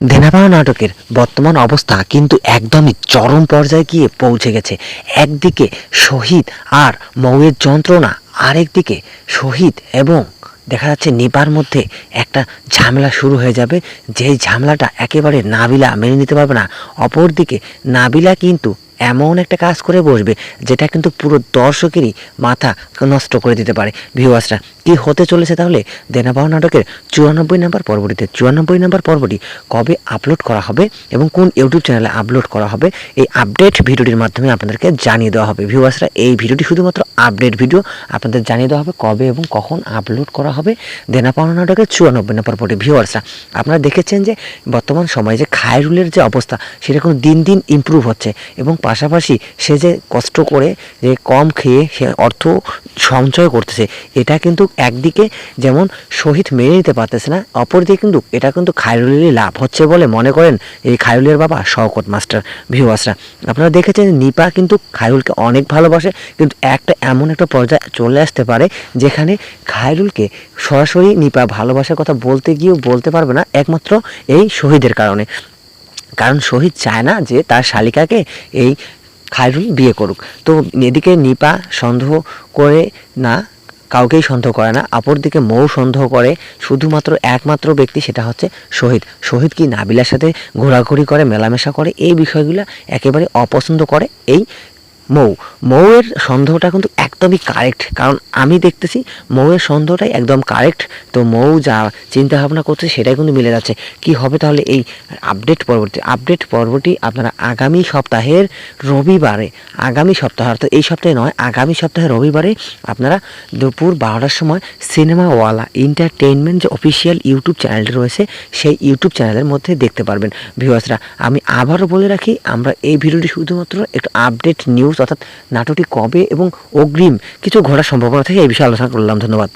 দেনাপাড়া নাটকের বর্তমান অবস্থা কিন্তু একদমই চরম পর্যায়ে গিয়ে পৌঁছে গেছে। একদিকে শহীদ আর মৌয়ের যন্ত্রণা, আরেকদিকে শহীদ এবং দেখা যাচ্ছে নিপার মধ্যে একটা ঝামেলা শুরু হয়ে যাবে। যেই ঝামেলাটা একেবারে নাবিলা মেনে নিতে পারবে না, অপরদিকে নাবিলা কিন্তু এমন একটা কাজ করে বসবে, যেটা কিন্তু পুরো দর্শকেরই মাথা নষ্ট করে দিতে পারে। ভিউয়ার্সরা কি হতে চলেছে তাহলে? দেনাবাহ নাটকের চুরানব্বই নাম্বার পর্বটিতে। চুরানব্বই নাম্বার পর্বটি কবে আপলোড করা হবে এবং কোন ইউটিউব চ্যানেলে আপলোড করা হবে, এই আপডেট ভিডিওটির মাধ্যমে আপনাদেরকে জানিয়ে দেওয়া হবে। ভিউয়ার্সরা এই ভিডিওটি শুধুমাত্র আপডেট ভিডিও আপনাদের জানিয়ে দেওয়া হবে কবে এবং কখন আপলোড করা হবে দেনা পাওনা নাটকের চুরানব্বই নাম্বার পর্বটি। ভিউয়ার্সরা আপনারা দেখেছেন যে বর্তমান সময়ে যে খায়রুলের যে অবস্থা, সেটা কোনো দিন দিন ইমপ্রুভ হচ্ছে এবং পাশাপাশি সে যে কষ্ট করে, যে কম খেয়ে সে অর্থ সঞ্চয় করতেছে, এটা কিন্তু একদিকে যেমন শহীদ মেনে নিতে পারতেছে না, অপরদিকে কিন্তু এটা কিন্তু খায়রুলেরই লাভ হচ্ছে বলে মনে করেন এই খায়রুলের বাবা শওকত মাস্টার ভিউয়ার্সরা আপনারা দেখেছেন নিপা কিন্তু খায়রুলকে অনেক ভালোবাসে, কিন্তু একটা এমন একটা পর্যায়ে চলে আসতে পারে যেখানে খায়রুলকে সরাসরি নিপা ভালোবাসার কথা বলতে গিয়েও বলতে পারবে না, একমাত্র এই শহীদের কারণে। কারণ শহীদ চায় না যে তার শালিকাকে এই খায়রুল বিয়ে করুক। তো এদিকে নিপা সন্দেহ করে না, কাউকেই সন্দেহ করে না। অপরদিকে মৌ সন্দেহ করে, শুধুমাত্র একমাত্র ব্যক্তি সেটা হচ্ছে শহীদ। শহীদ কি নাবিলার সাথে ঘোরাঘুরি করে, মেলামেশা করে, এই বিষয়গুলো একেবারে অপছন্দ করে? এই মৌ। মৌয়ের সন্দেহটা কিন্তু একদমই কারেক্ট কারণ আমি দেখতেছি মৌয়ের সন্দেহটাই একদম কারেক্ট তো মৌ যা চিন্তা ভাবনা করছে সেটাই কিন্তু মিলে যাচ্ছে। কি হবে তাহলে এই আপডেট পর্বটি আপডেট পর্বটি আপনারা আগামী সপ্তাহের রবিবারে আগামী সপ্তাহে, অর্থাৎ এই সপ্তাহে নয়, আগামী সপ্তাহে রবিবারে আপনারা দুপুর বারোটার সময় সিনেমাওয়ালা এন্টারটেইনমেন্ট যে অফিসিয়াল ইউটিউব চ্যানেলটি রয়েছে, সেই ইউটিউব চ্যানেলের মধ্যে দেখতে পারবেন। ভিউয়ার্সরা আমি আবারও বলে রাখি, আমরা এই ভিডিওটি শুধুমাত্র একটু আপডেট নিউজ অর্থাৎ নাটকটি কবে এবং অগ্রিম কিছু ঘোরার সম্ভাবনা থেকে এই বিষয়ে আলোচনা করলাম ধন্যবাদ।